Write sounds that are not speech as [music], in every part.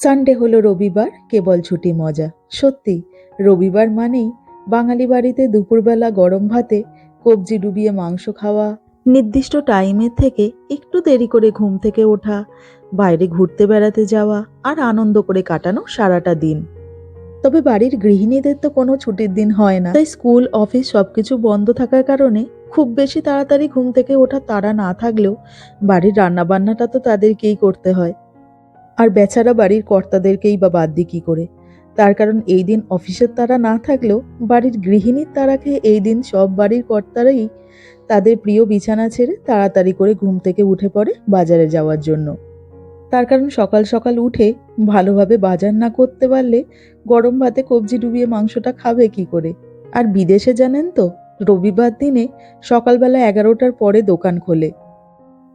Sunday হলো রবিবার, কেবল ছুটি মজা। সত্যি, রবিবার মানেই বাঙালি বাড়িতে দুপুরবেলা গরম ভাতে কবজি ডুবিয়ে মাংস খাওয়া, নির্দিষ্ট টাইমের থেকে একটু দেরি করে ঘুম থেকে ওঠা, বাইরে ঘুরতে বেড়াতে যাওয়া আর আনন্দ করে কাটানো সারাটা দিন। তবে বাড়ির গৃহিণীদের তো কোনো ছুটির দিন হয় না। তাই স্কুল, অফিস সবকিছু বন্ধ থাকার কারণে খুব বেশি তাড়াতাড়ি ঘুম থেকে ওঠা তারা না থাকলেও বাড়ির রান্নাবান্নাটা তো তাদেরকেই করতে হয়। আর বেচারা বাড়ির কর্তাদেরকেই বা বাদ দিই কী করে? তার কারণ এই দিন অফিসের তারা না থাকলেও বাড়ির গৃহিণীর তারাকে এই দিন সব বাড়ির কর্তারাই তাদের প্রিয় বিছানা ছেড়ে তাড়াতাড়ি করে ঘুম থেকে উঠে পড়ে বাজারে যাওয়ার জন্য। তার কারণ সকাল সকাল উঠে ভালোভাবে বাজার না করতে পারলে গরম ভাতে কবজি ডুবিয়ে মাংসটা খাবে কি করে? আর বিদেশে জানেন তো, রবিবার দিনে সকালবেলা এগারোটার পরে দোকান খোলে।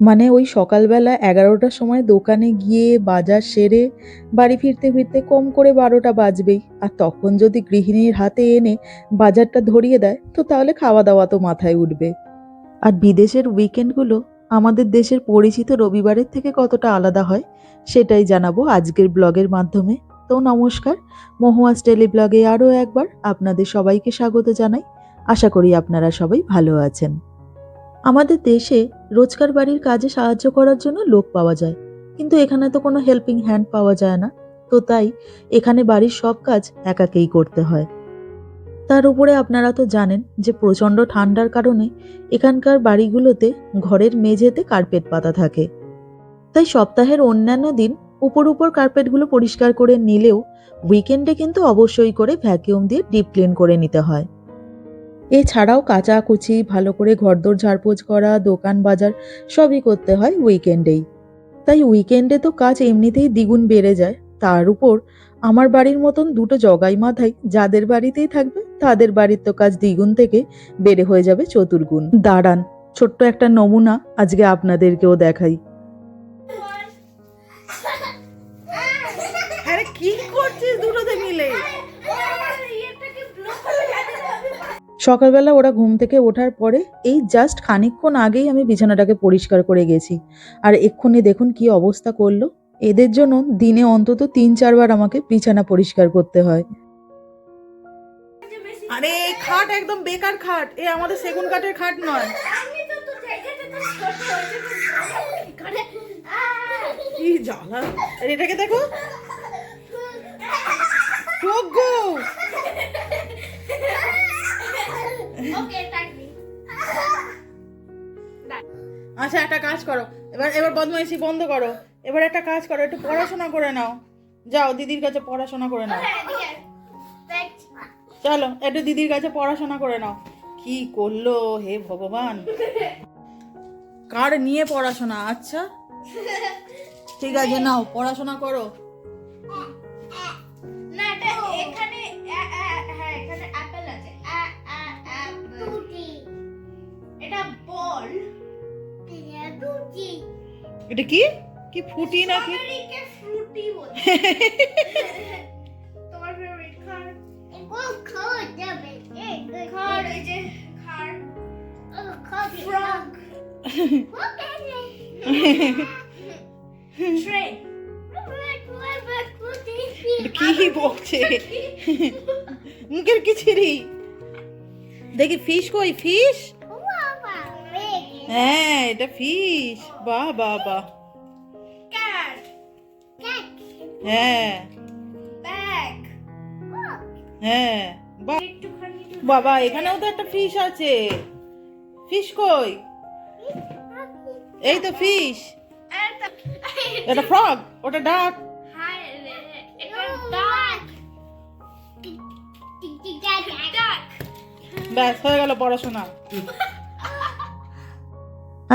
মানে ওই সকালবেলা এগারোটার সময় দোকানে গিয়ে বাজার সেরে বাড়ি ফিরতে ফিরতে কম করে বারোটা বাজবেই। আর তখন যদি গৃহিণীর হাতে এনে বাজারটা ধরিয়ে দেয়, তো তাহলে খাওয়া দাওয়া তো মাথায় উঠবে। আর বিদেশের উইকেন্ডগুলো আমাদের দেশের পরিচিত রবিবারের থেকে কতটা আলাদা হয়, সেটাই জানাব আজকের ব্লগের মাধ্যমে। তো নমস্কার মহুয়াস টেলি ব্লগে আরও একবার আপনাদের সবাইকে স্বাগত জানাই। আশা করি আপনারা সবাই ভালো আছেন। আমাদের দেশে রোজকার বাড়ির কাজে সাহায্য করার জন্য লোক পাওয়া যায়, কিন্তু এখানে তো কোনো হেল্পিং হ্যান্ড পাওয়া যায় না। তো তাই এখানে বাড়ির সব কাজ একাকেই করতে হয়। তার উপরে আপনারা তো জানেন যে প্রচণ্ড ঠান্ডার কারণে এখানকার বাড়িগুলোতে ঘরের মেঝেতে কার্পেট পাতা থাকে। তাই সপ্তাহের অন্যান্য দিন উপর উপর কার্পেটগুলো পরিষ্কার করে নিলেও উইকেন্ডে কিন্তু অবশ্যই করে ভ্যাকিউম দিয়ে ডিপ ক্লিন করে নিতে হয়। এছাড়াও কাচাকুচি, ভালো করে ঘরদোর ঝাড়পোছ করা, দোকান বাজার সবই করতে হয় উইকেন্ডেই তাই উইকেন্ডে তো কাজ এমনিতেই দ্বিগুণ বেড়ে যায়। তার উপর আমার বাড়ির মতন দুটো জগাই মাথায়, যাদের বাড়িতেই থাকবে, তাদের বাড়ির তো কাজ দ্বিগুণ থেকে বেড়ে হয়ে যাবে চতুর্গুণ। দাঁড়ান, ছোট্ট একটা নমুনা আজকে আপনাদেরকেও দেখাই। সকালবেলা ওরা ঘুম থেকে ওঠার পরে এই জাস্ট খানিকক্ষণ আগেই আমি বিছানাটাকে পরিষ্কার করে গেছি। আর এক্ষুনি দেখুন কি অবস্থা করল। এদের জন্য দিনে অন্তত তিন চারবার আমাকে বিছানা পরিষ্কার করতে হয়। আরে এই খাট একদম বেকার খাট। এ আমাদের সেগুন কাঠের খাট নয়। কি জ্বালা। এটাকে দেখো। আচ্ছা একটা কাজ করো। এবার এবার বদমাইশি বন্ধ করো। এবার একটা কাজ করো, একটু পড়াশোনা করে নাও। যাও, দিদির কাছে পড়াশোনা করে নাও। চলো, একটু দিদির কাছে পড়াশোনা করে নাও। কি করল হে ভগবান? কার নিয়ে পড়াশোনা? আচ্ছা। ঠিক আছে, নাও, পড়াশোনা করো। এটা কি? কি ফুটি নাকি? [laughs] এটা [laughs] কি বলছে? [laughs] মুখের কি ছিরি দেখি ফিশ কই? ফিশ হ্যাঁ এটা ফিশ বাহ বাহ বাহ। হ্যাঁ। হ্যাঁ বাহ। বাবা এখানেও তো একটা ফিশ আছে। ফিশ কই? এই তো ফিশ এটা ফ্রগ ওটা ডাক ব্যাস হয়ে গেল পড়াশোনা। [laughs]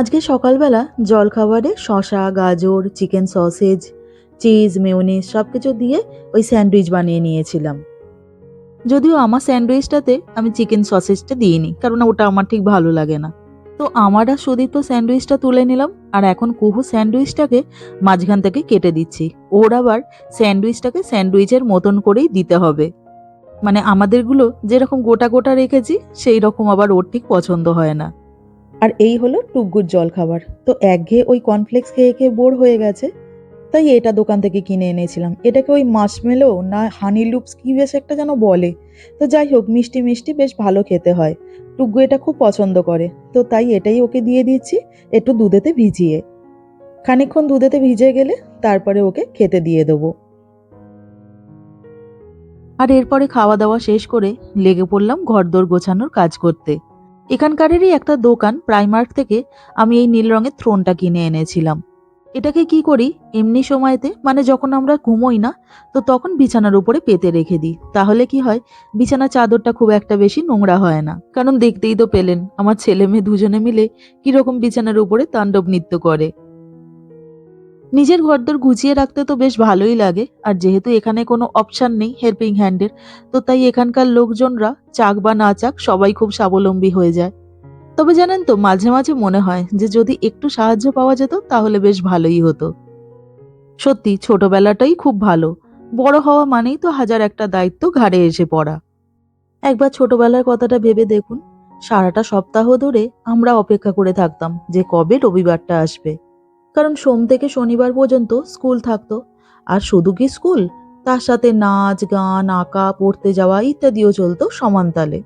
আজকে সকালবেলা জলখাবারে শশা গাজর, চিকেন সসেজ, চিজ, মেয়োনিজ সব কিছু দিয়ে ওই স্যান্ডউইচ বানিয়ে নিয়েছিলাম। যদিও আমার স্যান্ডউইচটাতে আমি চিকেন সসেজটা দিইনি কারণ ওটা আমার ঠিক ভালো লাগে না। তো আমার আর সুদীপ তো স্যান্ডউইচটা তুলে নিলাম, আর এখন কুহু স্যান্ডউইচটাকে মাঝখান থেকে কেটে দিচ্ছি। ওর আবার স্যান্ডউইচটাকে স্যান্ডউইচের মতন করেই দিতে হবে। মানে আমাদেরগুলো যেরকম গোটা গোটা রেখেছি সেই রকম আবার ওর ঠিক পছন্দ হয় না। আর এই হলো টুকগুর জল খাবার তো একঘেয়ে ওই কর্নফ্লেক্স খেয়ে খেয়ে বোর হয়ে গেছে। তাই এটা দোকান থেকে কিনে এনেছিলাম। এটাকে ওই মাশমেলো না হানি লুপস কি বেশ একটা যেন বলে। তো যাই হোক, মিষ্টি মিষ্টি বেশ ভালো খেতে হয়। টুগ্গু এটা খুব পছন্দ করে। তো তাই এটাই ওকে দিয়ে দিচ্ছি, একটু দুধেতে ভিজিয়ে। খানিকক্ষণ দুধেতে ভিজে গেলে তারপরে ওকে খেতে দিয়ে দেবো। আর এরপরে খাওয়া দাওয়া শেষ করে লেগে পড়লাম ঘরদোর গোছানোর কাজ করতে। এখানকারেরই একটা দোকান প্রাইমার্ক থেকে আমি এই নীল রঙের থ্রোনটা কিনে এনেছিলাম। এটাকে কি করি? এমনি সময়তে? মানে যখন আমরা ঘুমোই না, তো তখন বিছানার উপরে পেতে রেখে দিই। তাহলে কি হয়? বিছানা চাদরটা খুব একটা বেশি নোংরা হয় না। কারণ দেখতেই তো পেলেন, আমার ছেলে মেয়ে দুজনে মিলে কীরকম বিছানার উপরে তাণ্ডব নৃত্য করে। নিজের ঘরদোর গুছিয়ে রাখতে তো বেশ ভালোই লাগে, আর যেহেতু এখানে কোনো অপশন নেই হেল্পিং হ্যান্ডের তো তাই এখানকার লোকজনরা, চাক বা না চাক, সবাই খুব স্বাবলম্বী হয়ে যায়। তবে জানেন তো, মাঝে মাঝে মনে হয় যে যদি একটু সাহায্য পাওয়া যেত, তাহলে বেশ ভালোই হতো। সত্যি, ছোটবেলাটাই খুব ভালো। বড় হওয়া মানেই তো হাজার একটা দায়িত্ব ঘাড়ে এসে পড়া। একবার ছোটবেলার কথাটা ভেবে দেখুন, সারাটা সপ্তাহ ধরে আমরা অপেক্ষা করে থাকতাম যে কবে রবিবারটা আসবে। কারণ সোম থেকে শনিবার পর্যন্ত স্কুল থাকতো। আর শুধু কি স্কুল? তার সাথে নাচ, গান, আঁকা, পড়তে যাওয়া ইত্যাদিও চলতো সমানতালে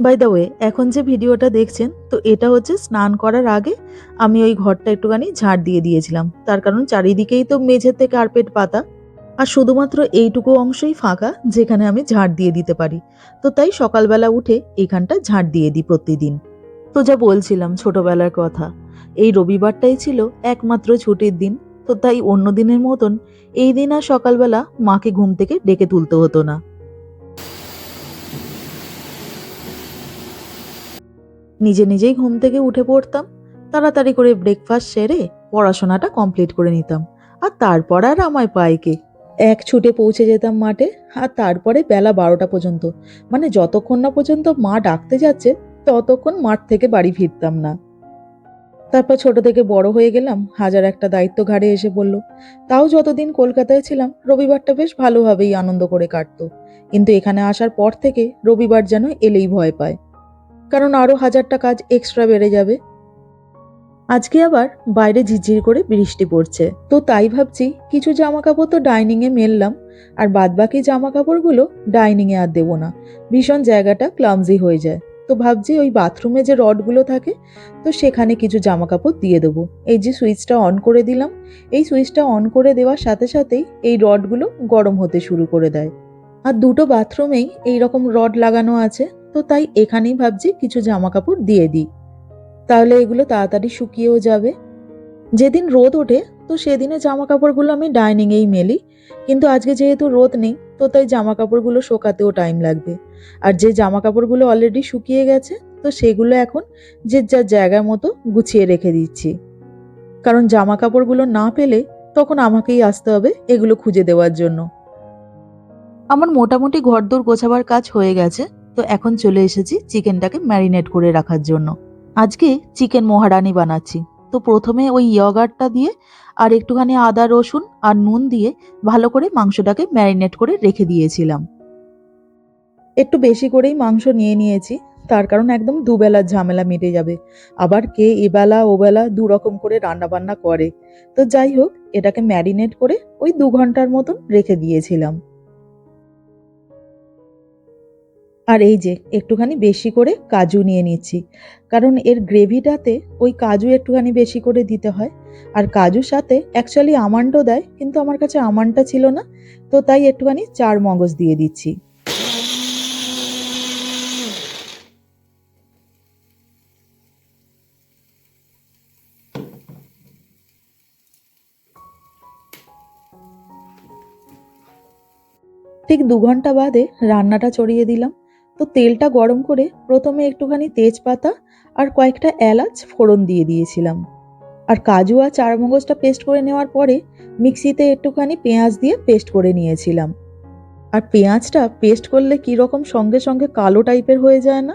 বাই দ্য ওয়ে এখন যে ভিডিওটা দেখছেন, তো এটা হচ্ছে স্নান করার আগে আমি ওই ঘরটা একটুখানি ঝাড় দিয়ে দিয়েছিলাম। তার কারণ চারিদিকেই তো মেঝেতে কার্পেট পাতা। আর শুধুমাত্র এইটুকু অংশই ফাঁকা, যেখানে আমি ঝাড় দিয়ে দিতে পারি। তো তাই সকালবেলা উঠে এখানটা ঝাড় দিয়ে দিই প্রতিদিন। তো যা বলছিলাম ছোটবেলার কথা। এই রবিবারটাই ছিল একমাত্র ছুটির দিন, তো তাই অন্য দিনের মতন এই দিন আর সকালবেলা মাকে ঘুম থেকে ডেকে তুলতে হতো না। নিজে নিজেই ঘুম থেকে উঠে পড়তাম, তাড়াতাড়ি করে ব্রেকফাস্ট সেরে পড়াশোনাটা কমপ্লিট করে নিতাম, আর তারপর আর আমায় পায় কে? এক ছুটে পৌঁছে যেতাম মাঠে, আর তারপরে বেলা বারোটা পর্যন্ত মানে যতক্ষণ না পর্যন্ত মা ডাকতে যাচ্ছে, ততক্ষণ মাঠ থেকে বাড়ি ফিরতাম না। তারপর ছোট থেকে বড় হয়ে গেলাম, হাজার একটা দায়িত্ব ঘাড়ে এসে পড়ল। তাও যতদিন কলকাতায় ছিলাম, রবিবারটা বেশ ভালোভাবেই আনন্দ করে কাটতো। কিন্তু এখানে আসার পর থেকে রবিবার যেন এলেই ভয় পায়। কারণ আরও হাজারটা কাজ এক্সট্রা বেড়ে যাবে। আজকে আবার বাইরে ঝিরঝির করে বৃষ্টি পড়ছে। তো তাই ভাবছি, কিছু জামা কাপড় তো ডাইনিংয়ে মেললাম, আর বাদবাকি জামা কাপড়গুলো ডাইনিংয়ে আর দেবো না। ভীষণ জায়গাটা ক্লামজি হয়ে যায়। তো ভাবছি ওই বাথরুমে যে রডগুলো থাকে, তো সেখানে কিছু জামা কাপড় দিয়ে দেবো। এই যে সুইচটা অন করে দিলাম, এই সুইচটা অন করে দেওয়ার সাথে সাথেই এই রডগুলো গরম হতে শুরু করে দেয়। আর দুটো বাথরুমেই এই রকম রড লাগানো আছে, তো তাই এখানেই ভাবছি কিছু জামা কাপড় দিয়ে দিই। তাহলে এগুলো তাড়াতাড়ি শুকিয়েও যাবে। যেদিন রোদ ওঠে, তো সেদিনে জামা কাপড়গুলো আমি ডাইনিংয়েই মেলি। কিন্তু আজকে যেহেতু রোদ নেই, তো তাই জামা কাপড়গুলো শোকাতেও টাইম লাগবে। আর যে জামা কাপড়গুলো অলরেডি শুকিয়ে গেছে, তো সেগুলো এখন যে যার জায়গার মতো গুছিয়ে রেখে দিচ্ছি। কারণ জামা কাপড়গুলো না পেলে তখন আমাকেই আসতে হবে এগুলো খুঁজে দেওয়ার জন্য। আমার মোটামুটি ঘরদোর গোছাবার কাজ হয়ে গেছে, তো এখন চলে এসেছি চিকেনটাকে ম্যারিনেট করে রাখার জন্য। আজকে চিকেন মহারানি বানাচ্ছি। তো প্রথমে ওই ইয়গার্টটা দিয়ে আর একটুখানি আদা, রসুন আর নুন দিয়ে ভালো করে মাংসটাকে ম্যারিনেট করে রেখে দিয়েছিলাম। একটু বেশি করেই মাংস নিয়ে নিয়েছি, তার কারণ একদম দুবেলার ঝামেলা মিটে যাবে। আবার কে এবেলা, ওবেলা দু রকম করে রান্না বান্না করে। তো যাই হোক, এটাকে ম্যারিনেট করে ওই দু ঘণ্টার মতন রেখে দিয়েছিলাম। আর এই যে, একটুখানি বেশি করে কাজু নিয়ে নিচ্ছি। কারণ এর গ্রেভিটাতে ওই কাজু একটুখানি বেশি করে দিতে হয়। আর কাজুর সাথে অ্যাকচুয়ালি আমান্ডও দেয়, কিন্তু আমার কাছে আমানটা ছিল না, তো তাই একটুখানি চার মগজ দিয়ে দিচ্ছি। ঠিক দু ঘণ্টা বাদে রান্নাটা চড়িয়ে দিলাম। তো তেলটা গরম করে প্রথমে একটুখানি তেজপাতা আর কয়েকটা এলাচ ফোড়ন দিয়ে দিয়েছিলাম। আর কাজু আর চারমগজটা পেস্ট করে নেওয়ার পরে মিক্সিতে একটুখানি পেঁয়াজ দিয়ে পেস্ট করে নিয়েছিলাম। আর পেঁয়াজটা পেস্ট করলে কীরকম সঙ্গে সঙ্গে কালো টাইপের হয়ে যায় না?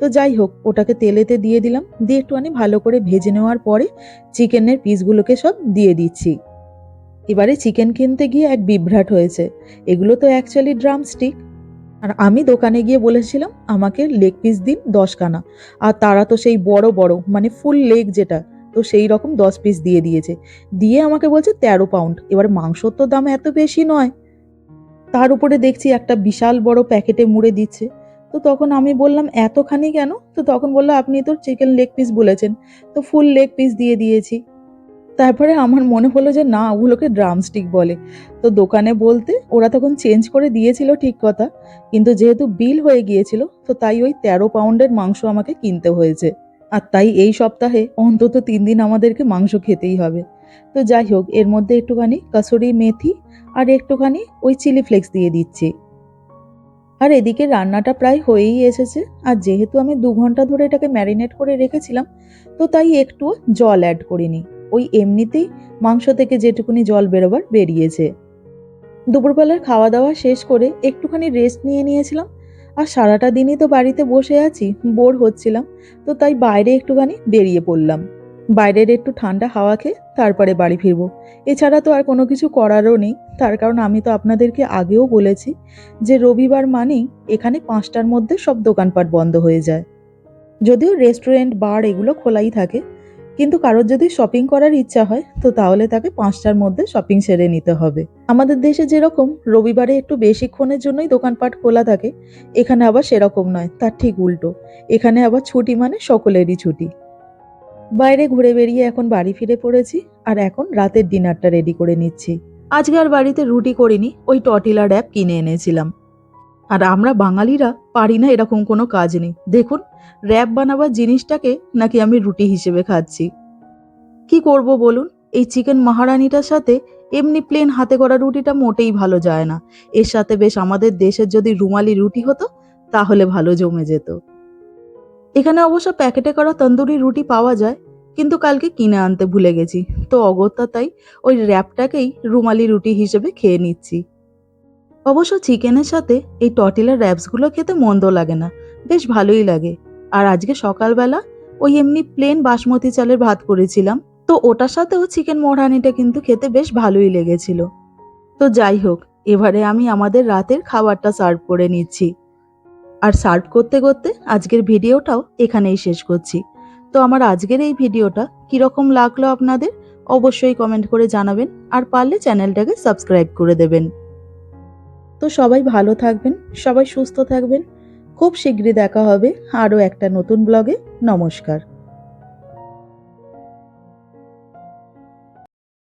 তো যাই হোক, ওটাকে তেলেতে দিয়ে দিলাম। দিয়ে একটুখানি ভালো করে ভেজে নেওয়ার পরে চিকেনের পিসগুলোকে সব দিয়ে দিচ্ছি। এবারে চিকেন কিনতে গিয়ে এক বিভ্রাট হয়েছে। এগুলো তো অ্যাকচুয়ালি ড্রাম স্টিক আর আমি দোকানে গিয়ে বলেছিলাম, আমাকে লেগ পিস দিন দশখানা। আর তারা তো সেই বড় বড় মানে ফুল লেগ যেটা, তো সেই রকম দশ পিস দিয়ে দিয়েছে। দিয়ে আমাকে বলছে তেরো পাউন্ড এবার মাংসর তো দাম এত বেশি নয়। তার উপরে দেখছি একটা বিশাল বড় প্যাকেটে মুড়ে দিচ্ছে। তো তখন আমি বললাম, এতখানি কেন? তো তখন বলল, আপনি তো চিকেন লেগ পিস বলেছেন। তো ফুল লেগ পিস দিয়ে দিয়েছি। তারপরে আমার মনে হলো যে না, ওগুলোকে ড্রামস্টিক বলে। তো দোকানে বলতে ওরা তখন চেঞ্জ করে দিয়েছিল ঠিক কথা, কিন্তু যেহেতু বিল হয়ে গিয়েছিল, তো তাই ওই তেরো পাউন্ডের মাংস আমাকে কিনতে হয়েছে। আর তাই এই সপ্তাহে অন্তত তিন দিন আমাদেরকে মাংস খেতেই হবে। তো যাই হোক, এর মধ্যে একটুখানি কাসুরি মেথি আর একটুখানি ওই চিলি ফ্লেক্স দিয়ে দিচ্ছি। আর এদিকে রান্নাটা প্রায় হয়েই এসেছে, আর যেহেতু আমি দু ঘণ্টা ধরে এটাকে ম্যারিনেট করে রেখেছিলাম, তো তাই একটু জল অ্যাড করিনি। ওই এমনিতেই মাংস থেকে যেটুকুনি জল বেরোবার বেরিয়েছে। দুপুরবেলার খাওয়া দাওয়া শেষ করে একটুখানি রেস্ট নিয়ে নিয়েছিলাম, আর সারাটা দিনই তো বাড়িতে বসে আছি বোর হচ্ছিলাম, তো তাই বাইরে একটুখানি বেরিয়ে পড়লাম। বাইরের একটু ঠান্ডা হাওয়া খেয়ে তারপরে বাড়ি ফিরবো। এছাড়া তো আর কোনো কিছু করারও নেই, তার কারণ আমি তো আপনাদেরকে আগেও বলেছি যে রবিবার মানেই এখানে পাঁচটার মধ্যে সব দোকানপাট বন্ধ হয়ে যায়। যদিও রেস্টুরেন্ট বার এগুলো খোলাই থাকে কিন্তু কারোর যদি শপিং করার ইচ্ছা হয়, তো তাহলে তাকে পাঁচটার মধ্যে শপিং সেরে নিতে হবে। আমাদের দেশে যেরকম রবিবারে একটু বেশিক্ষণের জন্যই দোকানপাট খোলা থাকে, এখানে আবার সেরকম নয়, তার ঠিক উল্টো। এখানে আবার ছুটি মানে সকলেরই ছুটি। বাইরে ঘুরে বেরিয়ে এখন বাড়ি ফিরে পড়েছি, আর এখন রাতের ডিনারটা রেডি করে নিচ্ছি। আজকে আর বাড়িতে রুটি করিনি, ওই টটিলা ড্যাপ কিনে এনেছিলাম। আর আমরা বাঙালিরা পারি না এরকম কোনো কাজ নেই। দেখুন র্যাপ বানাবার জিনিসটাকে নাকি আমি রুটি হিসেবে খাচ্ছি। কি করব বলুন? এই চিকেন মহারানিটার সাথে এমনি প্লেন হাতে করা রুটিটা মোটেই ভালো যায় না। এর সাথে বেশ আমাদের দেশের যদি রুমালি রুটি হতো, তাহলে ভালো জমে যেত। এখানে অবশ্য প্যাকেটে করা তন্দুরি রুটি পাওয়া যায়, কিন্তু কালকে কিনে আনতে ভুলে গেছি। তো অগত্যা তাই ওই র্যাপটাকেই রুমালি রুটি হিসেবে খেয়ে নিচ্ছি। অবশ্য চিকেনের সাথে এই টটিলার র্যাপসগুলো খেতে মন্দ লাগে না। বেশ ভালোই লাগে। আর আজকে সকালবেলা ওই এমনি প্লেন বাসমতি চালের ভাত করেছিলাম। তো ওটার সাথেও চিকেন মোড়ানিটা কিন্তু খেতে বেশ ভালোই লেগেছিল। তো যাই হোক, এবারে আমি আমাদের রাতের খাবারটা সার্ভ করে নিচ্ছি। আর সার্ভ করতে করতে আজকের ভিডিওটাও এখানেই শেষ করছি। তো আমার আজকের এই ভিডিওটা কীরকম লাগল আপনাদের? অবশ্যই কমেন্ট করে জানাবেন। আর পারলে চ্যানেলটাকে সাবস্ক্রাইব করে দেবেন। তো সবাই ভালো থাকবেন, সবাই সুস্থ থাকবেন। খুব শীঘ্রই দেখা হবে আরও একটা নতুন ব্লগে। নমস্কার।